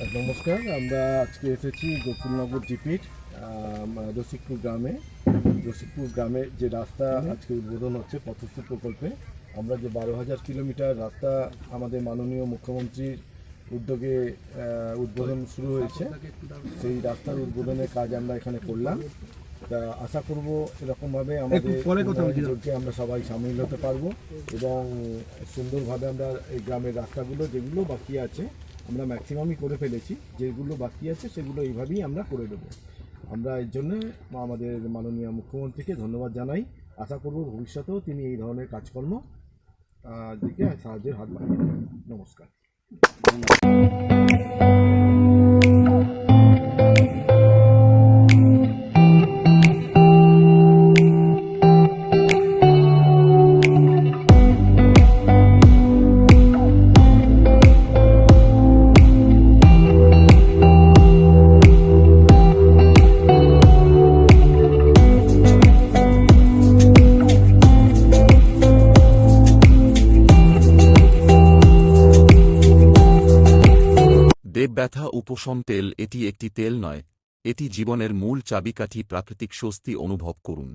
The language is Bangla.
নমস্কার আমরা আজকে এসেছি গোকুলনগর জিপির আম, রসিকপুর গ্রামে। রসিকপুর গ্রামে যে রাস্তা আজকে উদ্বোধন হচ্ছে পথস্থ প্রকল্পে আমরা যে বারো হাজার কিলোমিটার রাস্তা আমাদের মাননীয় মুখ্যমন্ত্রীর উদ্যোগে উদ্বোধন শুরু হয়েছে সেই রাস্তার উদ্বোধনের কাজ আমরা এখানে করলাম। তা আশা করব এরকমভাবে আমাদের আমরা সবাই সামিল হতে পারব এবং সুন্দরভাবে আমরা এই গ্রামের রাস্তাগুলো যেগুলো বাকি আছে আমরা ম্যাক্সিমামই করে ফেলেছি। যেগুলো বাকি আছে, সেগুলো এইভাবেই আমরা করে দেবো। আমরা এর জন্য আমাদের মাননীয় মুখ্যমন্ত্রীকে ধন্যবাদ জানাই। আশা করব ভবিষ্যতেও তিনি এই ধরনের কাজকর্ম দিকে সাহায্যের হাত বাড়িয়ে নমস্কার। দেব ব্যথা উপশম তেল, এটি একটি তেল নয়, এটি জীবনের মূল চাবিকাঠি, প্রাকৃতিক স্বস্তি অনুভব করুন।